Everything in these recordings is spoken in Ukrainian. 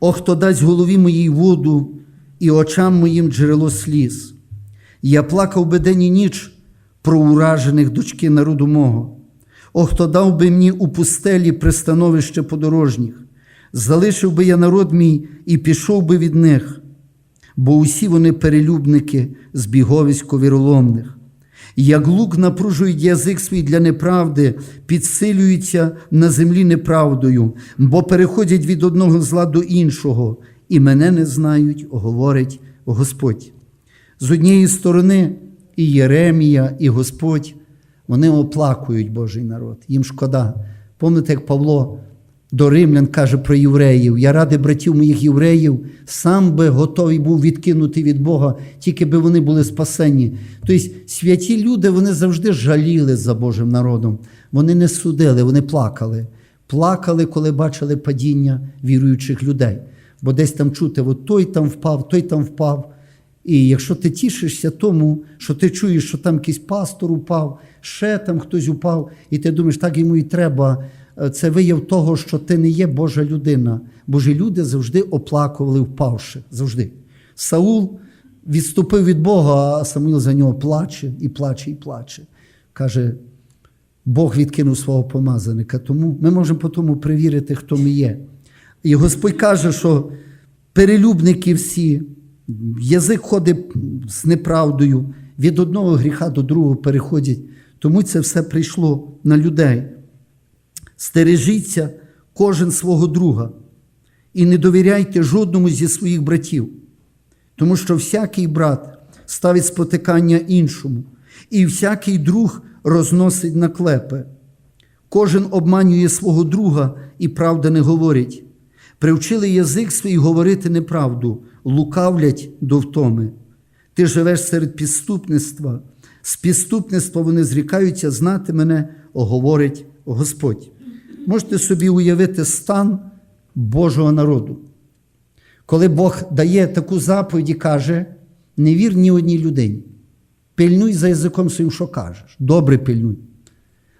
О, хто дасть голові моїй воду і очам моїм джерело сліз. Я плакав би день і ніч про уражених дочки народу мого. О, хто дав би мені у пустелі пристановище подорожніх, залишив би я народ мій і пішов би від них, бо усі вони перелюбники збіговисько віроломних. Як лук напружують язик свій для неправди, підсилюються на землі неправдою, бо переходять від одного зла до іншого, і мене не знають, говорить Господь. З однієї сторони, і Єремія, і Господь, вони оплакують Божий народ, їм шкода. Пам'ятаєте, як Павло до римлян каже про євреїв: Я ради братів моїх євреїв, сам би готовий був відкинути від Бога, тільки би вони були спасені. Тобто святі люди вони завжди жаліли за Божим народом. Вони не судили, вони плакали. Плакали, коли бачили падіння віруючих людей. Бо десь там чути, от той там впав, той там впав. І якщо ти тішишся тому, що ти чуєш, що там якийсь пастор упав, ще там хтось упав, і ти думаєш, так йому і треба. Е, Це вияв того, що ти не є Божа людина. Божі люди завжди оплакували впавши. Завжди. Саул відступив від Бога, а Самуїл за нього плаче і плаче, і плаче. Каже, Бог відкинув свого помазаника. Тому ми можемо по тому перевірити, хто ми є. І Господь каже, що перелюбники всі, язик ходить з неправдою, від одного гріха до другого переходять. Тому це все прийшло на людей. Стережіться кожен свого друга і не довіряйте жодному зі своїх братів, тому що всякий брат ставить спотикання іншому, і всякий друг розносить наклепи. Кожен обманює свого друга і правда не говорить. Привчили язик свій говорити неправду, лукавлять до втоми. Ти живеш серед підступництва, з підступництва вони зрікаються знати мене, говорить Господь. Можете собі уявити стан Божого народу. Коли Бог дає таку заповідь і каже: не вір ні одній людині. Пильнуй за язиком своїм, що кажеш. Добре пильнуй.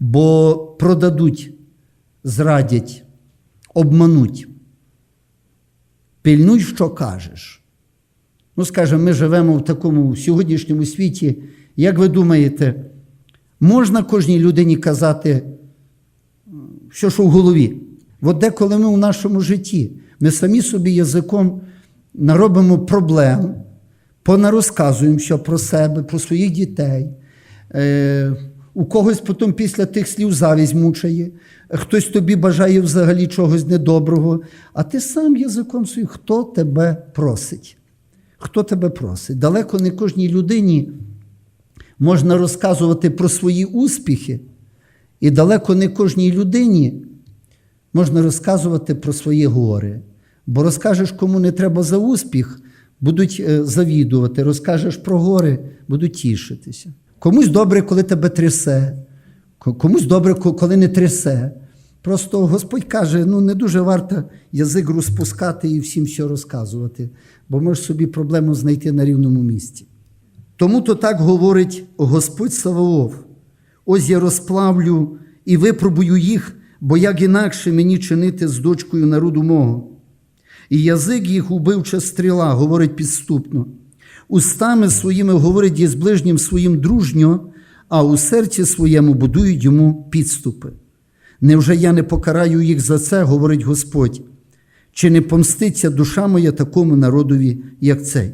Бо продадуть, зрадять, обмануть. Пильнуй, що кажеш. Ну, скажімо, ми живемо в такому сьогоднішньому світі. Як ви думаєте, можна кожній людині казати, що що в голові? От деколи ми в нашому житті, ми самі собі язиком наробимо проблем, понарозказуємо що про себе, про своїх дітей. Е, у когось потім після тих слів завість мучає, хтось тобі бажає взагалі чогось недоброго, а ти сам язиком своїм, хто тебе просить? Хто тебе просить? Далеко не кожній людині можна розказувати про свої успіхи, і далеко не кожній людині можна розказувати про свої гори. Бо розкажеш, кому не треба за успіх, будуть е, завідувати, розкажеш про гори, будуть тішитися. Комусь добре, коли тебе трясе, комусь добре, коли не трясе. Просто Господь каже: ну не дуже варто язик розпускати і всім все розказувати, бо можеш собі проблему знайти на рівному місці. Тому то так говорить Господь Саваоф. Ось я розплавлю і випробую їх, бо як інакше мені чинити з дочкою народу мого. І язик їх убивча стріла, говорить підступно. Устами своїми говорить із ближнім своїм дружньо, а у серці своєму будують йому підступи. Невже я не покараю їх за це, говорить Господь, чи не помститься душа моя такому народові, як цей?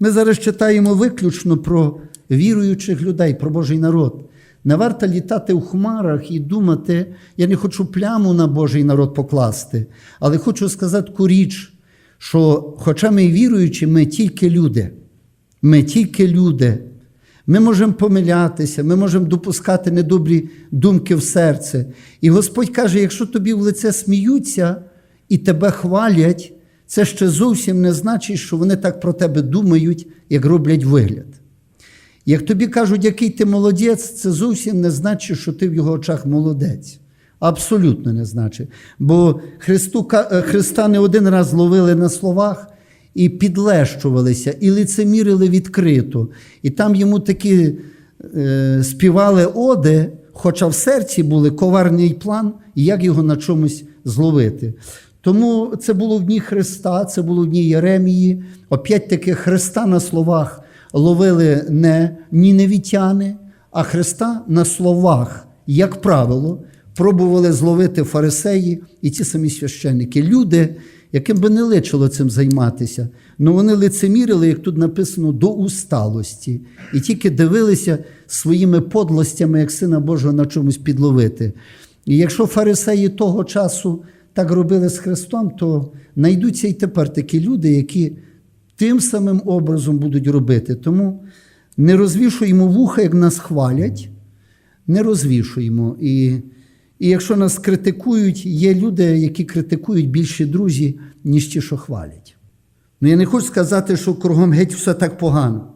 Ми зараз читаємо виключно про віруючих людей, про Божий народ. Не варто літати в хмарах і думати, я не хочу пляму на Божий народ покласти, але хочу сказати таку річ, що, хоча ми віруючі, ми тільки люди. Ми тільки люди. Ми можемо помилятися, ми можемо допускати недобрі думки в серце. І Господь каже: якщо тобі в лице сміються і тебе хвалять, це ще зовсім не значить, що вони так про тебе думають, як роблять вигляд. Як тобі кажуть, який ти молодець, це зовсім не значить, що ти в його очах молодець. Абсолютно не значить. Бо Христу, е, Христа не один раз ловили на словах і підлещувалися, і лицемірили відкрито. І там йому такі е, співали оди, хоча в серці були коварний план, як його на чомусь зловити. Тому це було в дні Христа, це було в дні Єремії. Опять-таки Христа на словах ловили не ніневітяни, а Христа на словах, як правило, пробували зловити фарисеї і ті самі священники. Люди, яким би не личило цим займатися, але вони лицемірили, як тут написано, до усталості, і тільки дивилися своїми подлостями, як Сина Божого, на чомусь підловити. І якщо фарисеї того часу так робили з Христом, то знайдуться і тепер такі люди, які тим самим образом будуть робити. Тому не розвішуємо вуха, як нас хвалять, не розвішуємо. І, і якщо нас критикують, є люди, які критикують більше друзі, ніж ті, що хвалять. Ну я не хочу сказати, що кругом геть все так погано.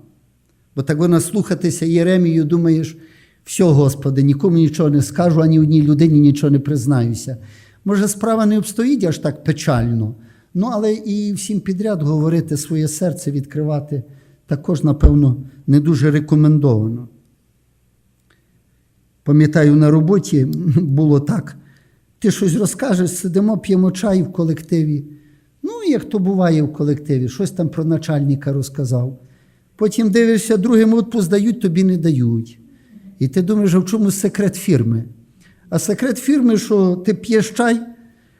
Бо так вона слухатися Єремію, думаєш, все, Господи, нікому нічого не скажу, ані одній людині нічого не признаюся. Може, справа не обстоїть аж так печально, ну але і всім підряд говорити своє серце, відкривати також, напевно, не дуже рекомендовано. Пам'ятаю, на роботі було так. Ти щось розкажеш, сидимо, п'ємо чай в колективі. Ну, як то буває в колективі, щось там про начальника розказав. Потім дивишся, другим відпуск дають, тобі не дають. І ти думаєш, а в чому секрет фірми? А секрет фірми, що ти п'єш чай,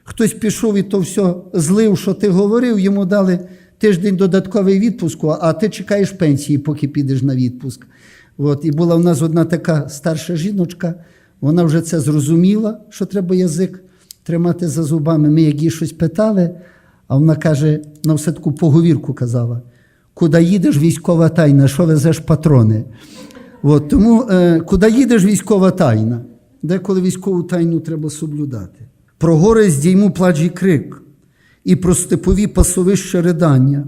хтось пішов і то все злив, що ти говорив, йому дали тиждень додатковий відпуску, а ти чекаєш пенсії, поки підеш на відпуск. От, і була в нас одна така старша жіночка, вона вже це зрозуміла, що треба язик тримати за зубами. Ми як їй щось питали, а вона каже, на все таку поговірку казала: куди їдеш, військова тайна, що везеш патрони? От, тому е, куди їдеш, військова тайна. Деколи військову тайну треба соблюдати. Про гори здійму плач і крик, і про степові пасовища ридання,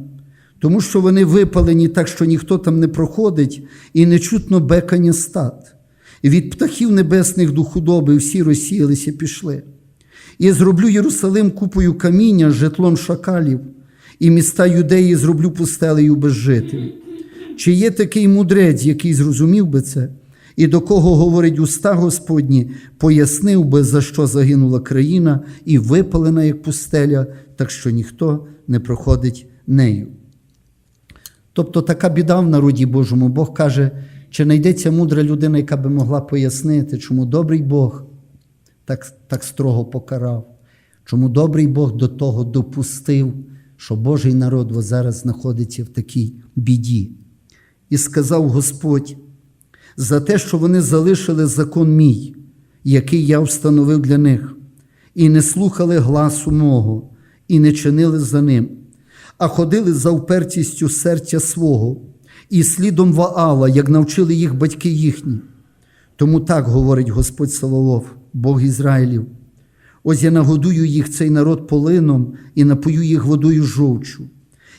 тому що вони випалені так, що ніхто там не проходить, і не чутно бекання стад. І від птахів небесних до худоби всі розсіялися пішли. І зроблю Єрусалим купою каміння, житлом шакалів, і міста юдеї зроблю пустелею без жителів. Чи є такий мудрець, який зрозумів би це, і до кого говорить уста Господні, пояснив би, за що загинула країна і випалена, як пустеля, так що ніхто не проходить нею. Тобто така біда в народі Божому. Бог каже, чи знайдеться мудра людина, яка би могла пояснити, чому добрий Бог так, так строго покарав, чому добрий Бог до того допустив, що Божий народ зараз знаходиться в такій біді. І сказав Господь, за те, що вони залишили закон мій, який я встановив для них, і не слухали гласу мого, і не чинили за ним, а ходили за впертістю серця свого, і слідом Ваала, як навчили їх батьки їхні. Тому так говорить Господь Саволов, Бог Ізраїлів. Ось я нагодую їх цей народ полином і напою їх водою жовчу,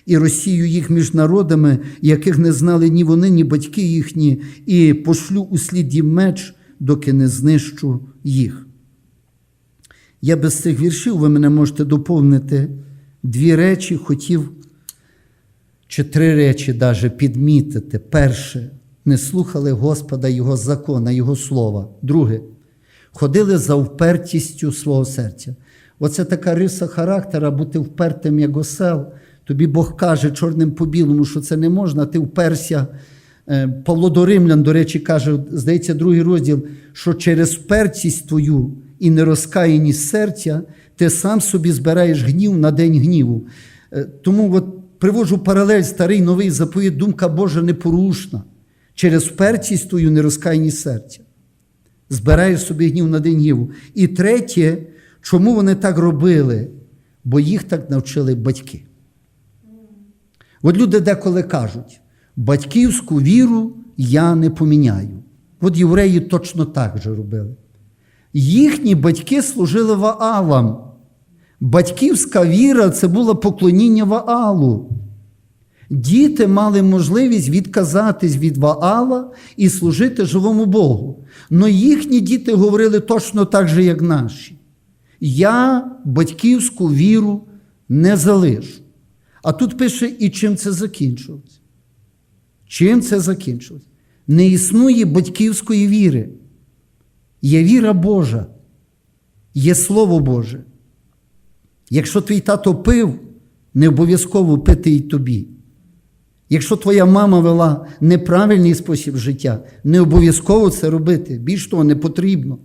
і розсію їх між народами, яких не знали ні вони, ні батьки їхні, і пошлю у слід їм меч, доки не знищу їх. Я без цих віршів, ви мене можете доповнити дві речі, хотів, чи три речі даже підмітити. Перше, не слухали Господа Його закона, Його слова. Друге, ходили за впертістю свого серця. Оце така риса характера, бути впертим, як осел. Тобі Бог каже чорним по білому, що це не можна, ти вперся. Е, Павло до Римлян, до речі, каже, здається, другий розділ, що через впертість твою і нерозкаяність серця ти сам собі збираєш гнів на день гніву. Е, Тому от приводжу паралель старий новий заповіт, думка Божа непорушна. Через впертість твою нерозкаяність серця. Збираєш собі гнів на день гніву. І третє, чому вони так робили? Бо їх так навчили батьки. От люди деколи кажуть, батьківську віру я не поміняю. От євреї точно так же робили. Їхні батьки служили Ваалам. Батьківська віра це було поклоніння Ваалу. Діти мали можливість відказатись від Ваала і служити живому Богу. Но їхні діти говорили точно так же, як наші. Я батьківську віру не залишу. А тут пише, і чим це закінчилось? Чим це закінчилось? Не існує батьківської віри. Є віра Божа, є Слово Боже. Якщо твій тато пив, не обов'язково пити і тобі. Якщо твоя мама вела неправильний спосіб життя, не обов'язково це робити. Більш того, не потрібно.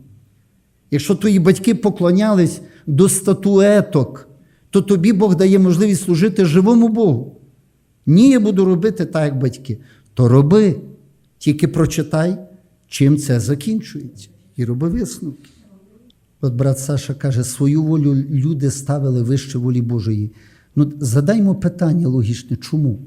Якщо твої батьки поклонялись до статуеток, то тобі Бог дає можливість служити живому Богу. Ні, я буду робити так, як батьки. То роби, тільки прочитай, чим це закінчується. І роби висновки. От брат Саша каже, свою волю люди ставили вище волі Божої. Ну, задаймо питання логічне, чому?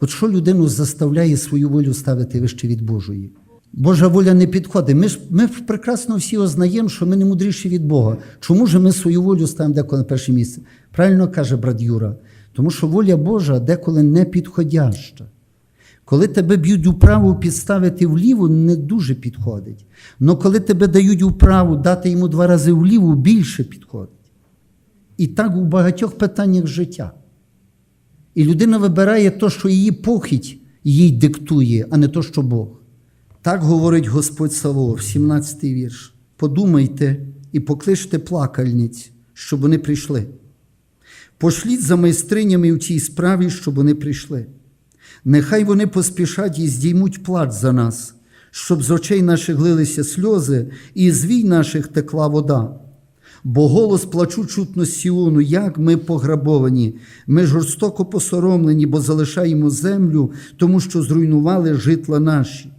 От що людину заставляє свою волю ставити вище від Божої? Божа воля не підходить. Ми ж ми прекрасно всі ознаємо, що ми не мудріші від Бога. Чому ж ми свою волю ставимо деколи на перше місце? Правильно каже брат Юра, тому що воля Божа деколи не підходяща. Коли тебе б'ють управу підставити вліво, не дуже підходить. Але коли тебе дають управу дати йому два рази вліво, більше підходить. І так у багатьох питаннях життя. І людина вибирає те, що її похідь їй диктує, а не то, що Бог. Так говорить Господь Савов, 17-й вірш. Подумайте і покличте плакальниць, щоб вони прийшли. Пошліть за майстринями в цій справі, щоб вони прийшли. Нехай вони поспішать і здіймуть плач за нас, щоб з очей наших лилися сльози, і з вій наших текла вода. Бо голос плачу чутно Сіону, як ми пограбовані, ми жорстоко посоромлені, бо залишаємо землю, тому що зруйнували житла наші.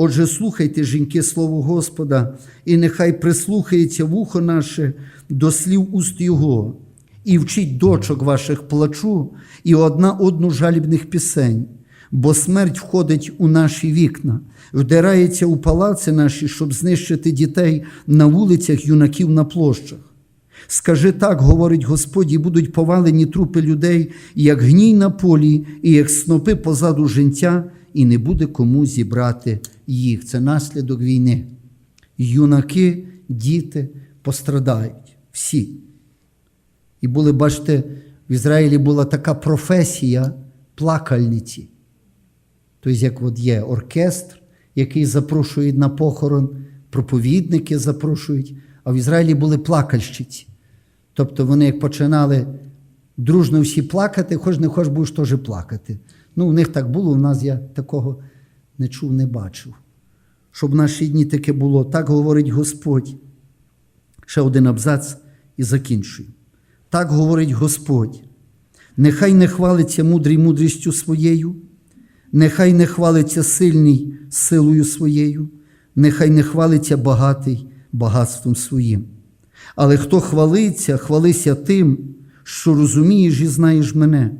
Отже, слухайте, жінки, слово Господа, і нехай прислухається вухо наше до слів уст Його, і вчіть дочок ваших плачу, і одна одну жалібних пісень, бо смерть входить у наші вікна, вдирається у палаци наші, щоб знищити дітей на вулицях, юнаків на площах. Скажи так, говорить Господь, і будуть повалені трупи людей, як гній на полі, і як снопи позаду життя, і не буде кому зібрати їх. Це наслідок війни. Юнаки, діти пострадають всі. І були, бачите, в Ізраїлі була така професія плакальниці. Тобто, як от є оркестр, який запрошують на похорон, проповідники запрошують, а в Ізраїлі були плакальщиці. Тобто вони як починали дружно всі плакати, хоч не хоч будеш теж плакати. Ну, у них так було, у нас я такого не чув, не бачив. Щоб в наші дні таке було, так говорить Господь. Ще один абзац і закінчую. Так говорить Господь. Нехай не хвалиться мудрий мудрістю своєю, нехай не хвалиться сильний силою своєю, нехай не хвалиться багатий багатством своїм. Але хто хвалиться, хвалися тим, що розумієш і знаєш мене,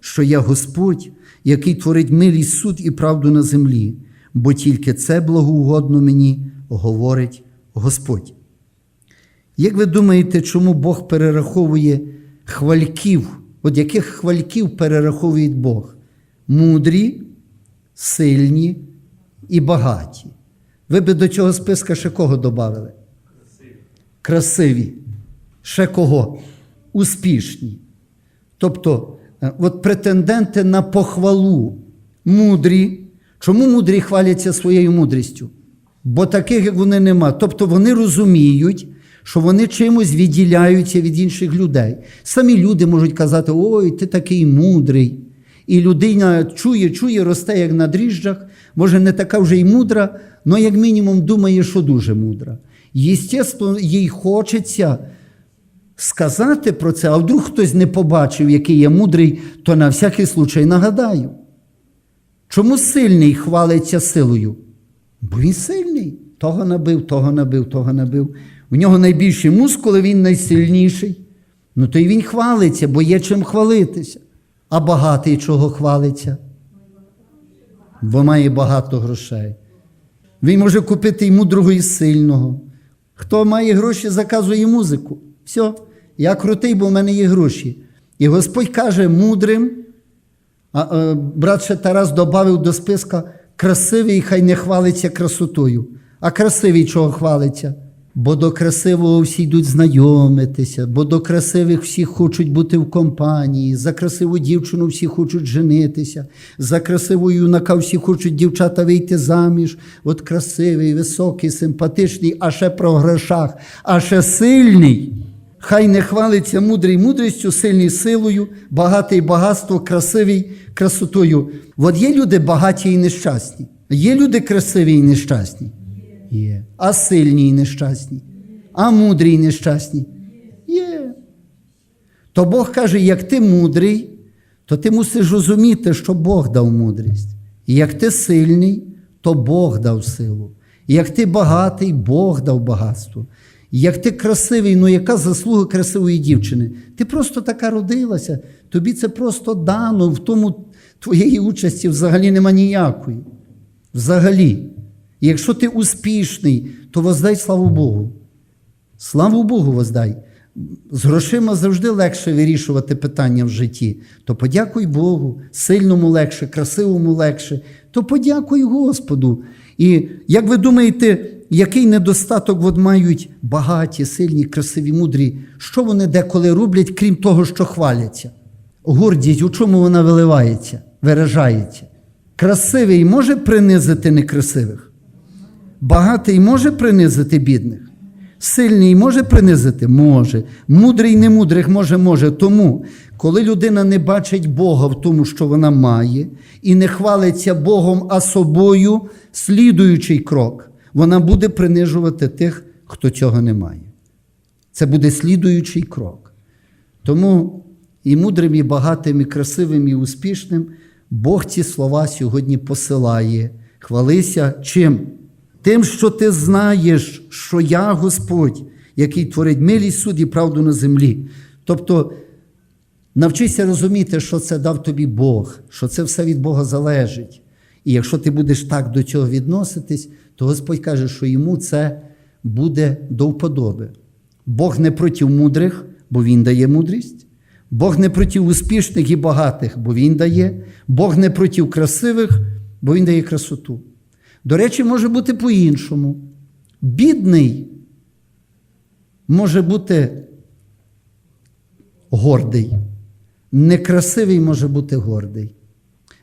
що я Господь, який творить милість суд і правду на землі, бо тільки це благоугодно мені говорить Господь. Як ви думаєте, чому Бог перераховує хвальків? От яких хвальків перераховує Бог? Мудрі, сильні і багаті. Ви би до цього списка ще кого додали? Красиві. Ще кого? Успішні. Тобто, от претенденти на похвалу, мудрі. Чому мудрі хваляться своєю мудрістю? Бо таких, як вони нема. Тобто вони розуміють, що вони чимось відділяються від інших людей. Самі люди можуть казати, ой, ти такий мудрий. І людина чує, чує, росте, як на дріжджах, може, не така вже й мудра, але як мінімум думає, що дуже мудра. Єстественно, їй хочеться сказати про це, а вдруг хтось не побачив, який я мудрий, то на всякий случай нагадаю. Чому сильний хвалиться силою? Бо він сильний. Того набив, того набив, того набив. У нього найбільші мускули, він найсильніший. Ну то й він хвалиться, бо є чим хвалитися. А багатий чого хвалиться? Бо має багато грошей. Він може купити й мудрого і сильного. Хто має гроші, заказує музику. Все, я крутий, бо в мене є гроші. І Господь каже мудрим, а, а брат ще Тарас додав до списка красивий, хай не хвалиться красотою. А красивий чого хвалиться? Бо до красивого всі йдуть знайомитися, бо до красивих всі хочуть бути в компанії, за красиву дівчину всі хочуть женитися, за красиву юнака всі хочуть дівчата вийти заміж. От красивий, високий, симпатичний, а ще про грошах, а ще сильний. Хай не хвалиться мудрий мудрістю, сильний силою, багатий багатство, красивий красотою. От є люди багаті і нещасні. Є люди красиві і нещасні. Є. А сильні і нещасні. А мудрі і нещасні. Є. То Бог каже, як ти мудрий, то ти мусиш розуміти, що Бог дав мудрість. Як ти сильний, то Бог дав силу. Як ти багатий, Бог дав багатство. Як ти красивий, ну яка заслуга красивої дівчини? Ти просто така родилася, тобі це просто дано, в тому твоєї участі взагалі нема ніякої. Взагалі. Якщо ти успішний, то воздай славу Богу. Славу Богу воздай. З грошима завжди легше вирішувати питання в житті. То подякуй Богу, сильному легше, красивому легше, то подякуй Господу. І як ви думаєте, який недостаток от мають багаті, сильні, красиві, мудрі? Що вони деколи роблять, крім того, що хваляться? Гордість, у чому вона виливається, виражається? Красивий може принизити некрасивих? Багатий може принизити бідних? Сильний може принизити? Може. Мудрий немудрих може, може. Тому, коли людина не бачить Бога в тому, що вона має, і не хвалиться Богом, а собою, слідуючий крок, вона буде принижувати тих, хто цього не має. Це буде слідуючий крок. Тому і мудрим, і багатим, і красивим, і успішним Бог ці слова сьогодні посилає. Хвалися чим? Тим, що ти знаєш, що я Господь, який творить милість суд і правду на землі. Тобто навчися розуміти, що це дав тобі Бог, що це все від Бога залежить. І якщо ти будеш так до цього відноситись, то Господь каже, що йому це буде до вподоби. Бог не проти мудрих, бо Він дає мудрість. Бог не проти успішних і багатих, бо Він дає. Бог не проти красивих, бо Він дає красоту. До речі, може бути по-іншому. Бідний може бути гордий. Некрасивий може бути гордий.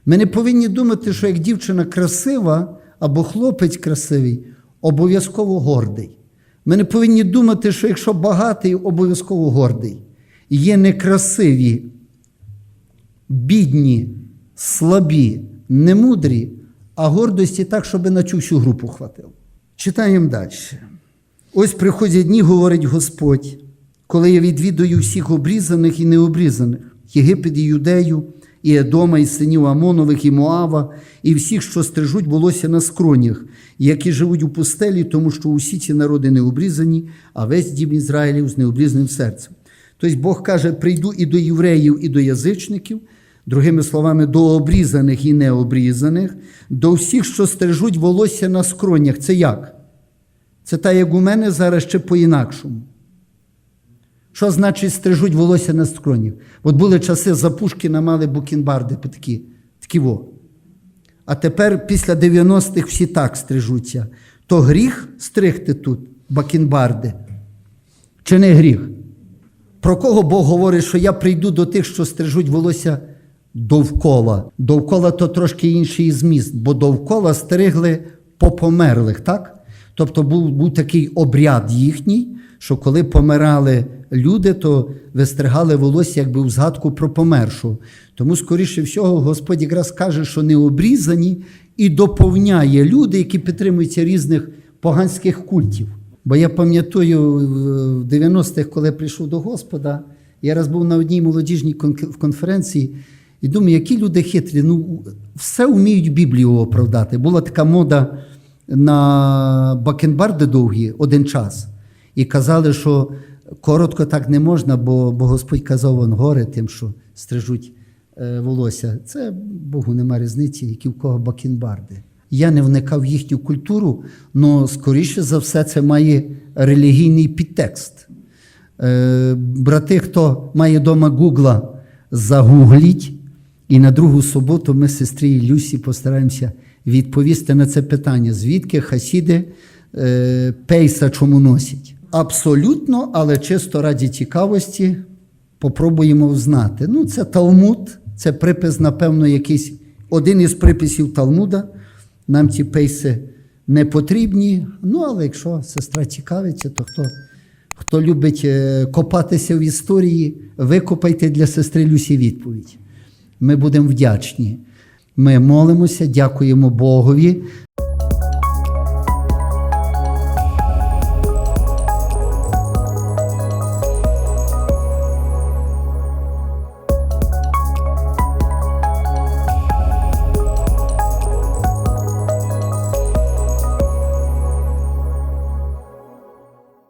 Ми не повинні думати, що як дівчина красива або хлопець красивий, обов'язково гордий. Ми не повинні думати, що якщо багатий, обов'язково гордий. Є некрасиві, бідні, слабі, немудрі, а гордості так, щоб на цю всю групу хватило. Читаємо далі. Ось приходять дні, говорить Господь, коли я відвідую всіх обрізаних і необрізаних, Єгипет і Юдею, і Едома, і синів Амонових, і Моава, і всіх, що стрижуть волосся на скронях, які живуть у пустелі, тому що усі ці народи не обрізані, а весь дім Ізраїлів з необрізаним серцем. Тобто Бог каже: прийду і до євреїв, і до язичників, другими словами, до обрізаних і необрізаних, до всіх, що стрижуть волосся на скронях. Це як? Це та, як у мене зараз ще по-інакшому. Що значить стрижуть волосся на скронях? От були часи за Пушкіна мали букінбарди такі, такі во. А тепер після 90-х всі так стрижуться. То гріх стригти тут бакінбарди? Чи не гріх? Про кого Бог говорить, що я прийду до тих, що стрижуть волосся довкола? Довкола то трошки інший зміст, бо довкола стригли по померлих, так? Тобто був, був такий обряд їхній, що коли помирали люди, то вистригали волосся якби в згадку про помершу. Тому, скоріше всього, Господь якраз каже, що не обрізані і доповняє люди, які підтримуються різних поганських культів. Бо я пам'ятаю в 90-х, коли прийшов до Господа, я раз був на одній молодіжній конференції і думаю, які люди хитрі, ну все вміють Біблію оправдати. Була така мода на бакенбарди довгі один час. І казали, що коротко так не можна, бо, бо Господь казав вон гори тим, що стрижуть е, волосся. Це Богу нема різниці, які в кого бакенбарди. Я не вникав в їхню культуру, але скоріше за все це має релігійний підтекст. Е, брати, хто має вдома гугла, загугліть, і на другу суботу ми з сестрі Люсі постараємося відповісти на це питання, звідки хасіди е, пейса чому носять. Абсолютно, але чисто раді цікавості попробуємо взнати. Ну, це Талмуд, це припис, напевно, якийсь один із приписів Талмуда. Нам ці пейси не потрібні. Ну, але якщо сестра цікавиться, то хто Хто любить е, копатися в історії, викопайте для сестри Люсі відповідь. Ми будемо вдячні. Ми молимося, дякуємо Богові